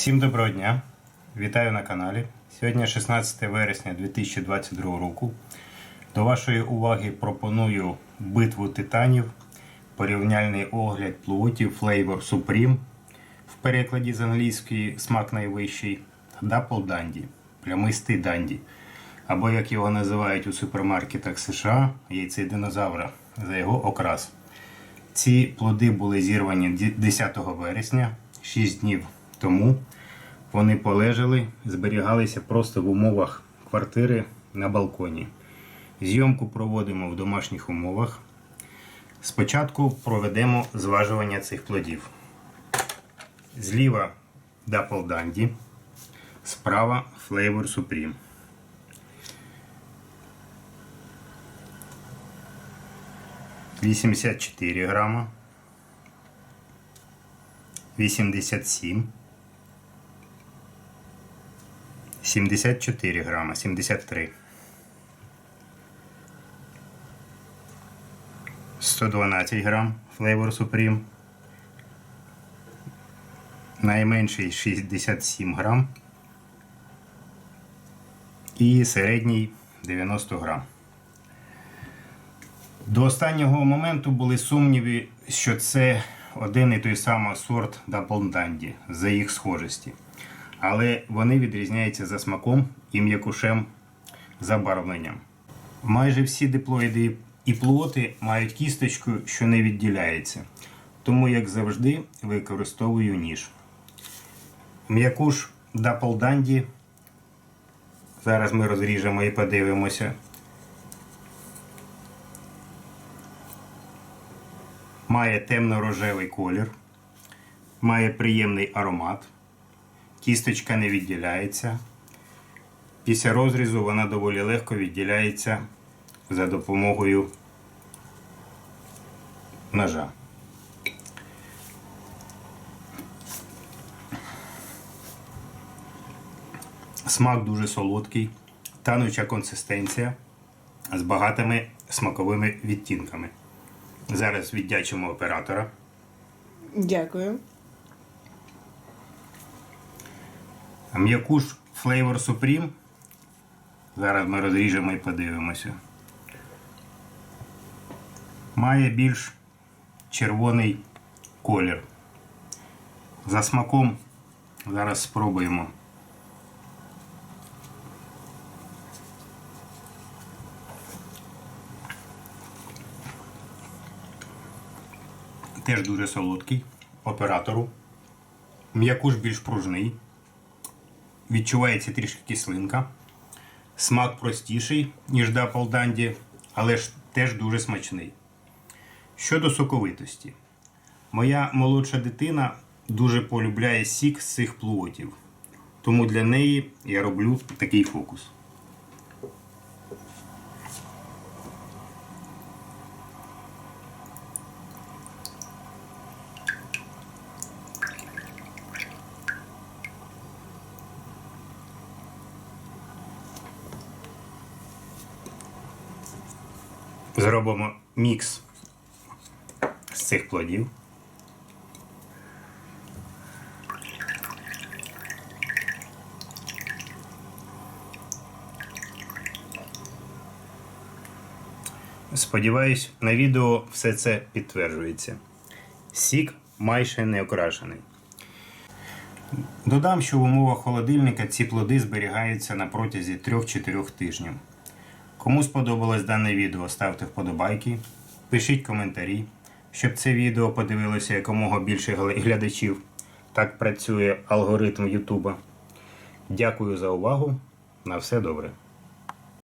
Всім доброго дня! Вітаю на каналі. Сьогодні 16 вересня 2022 року. До вашої уваги пропоную битву титанів, порівняльний огляд плотів Flavor Supreme в перекладі з англійської смак найвищий Dapple Dandy, плямистий данді. Або як його називають у супермаркетах США, яйце динозавра за його окрас. Ці плоди були зірвані 10 вересня, 6 днів тому. Вони полежали, зберігалися просто в умовах квартири на балконі. Зйомку проводимо в домашніх умовах. Спочатку проведемо зважування цих плодів. Зліва Dapple Dandy, справа Flavor Supreme. Вісімдесят чотири грама. Вісімдесят сім. 74 грама, 73. 112 грам Flavor Supreme. Найменший 67 грам. І середній 90 грам. До останнього моменту були сумніви, що це один і той самий сорт Dapple Dandy за їх схожості. Але вони відрізняються за смаком і м'якушем забарвленням. Майже всі диплоїди і плоти мають кісточку, що не відділяється. Тому, як завжди, використовую ніж. М'якуш Dandy. Зараз ми розріжемо і подивимося. Має темно-рожевий колір, має приємний аромат. Кісточка не відділяється. Після розрізу вона доволі легко відділяється за допомогою ножа. Смак дуже солодкий, тануча консистенція з багатими смаковими відтінками. Зараз віддячимо оператора. Дякую. М'якуш Flavor Supreme. Зараз ми розріжемо і подивимося. Має більш червоний колір. За смаком зараз спробуємо. Теж дуже солодкий оператору. М'якуш більш пружний. Відчувається трішки кислинка. Смак простіший, ніж Дапл Данді, але ж теж дуже смачний. Щодо соковитості, моя молодша дитина дуже полюбляє сік з цих плотів. Тому для неї я роблю такий фокус. Зробимо мікс з цих плодів. Сподіваюсь, на відео все це підтверджується. Сік майже не окрашений. Додам, що в умовах холодильника ці плоди зберігаються на протязі 3-4 тижнів. Кому сподобалось дане відео, ставте вподобайки, пишіть коментарі, щоб це відео подивилося якомога більше глядачів. Так працює алгоритм Ютуба. Дякую за увагу. На все добре.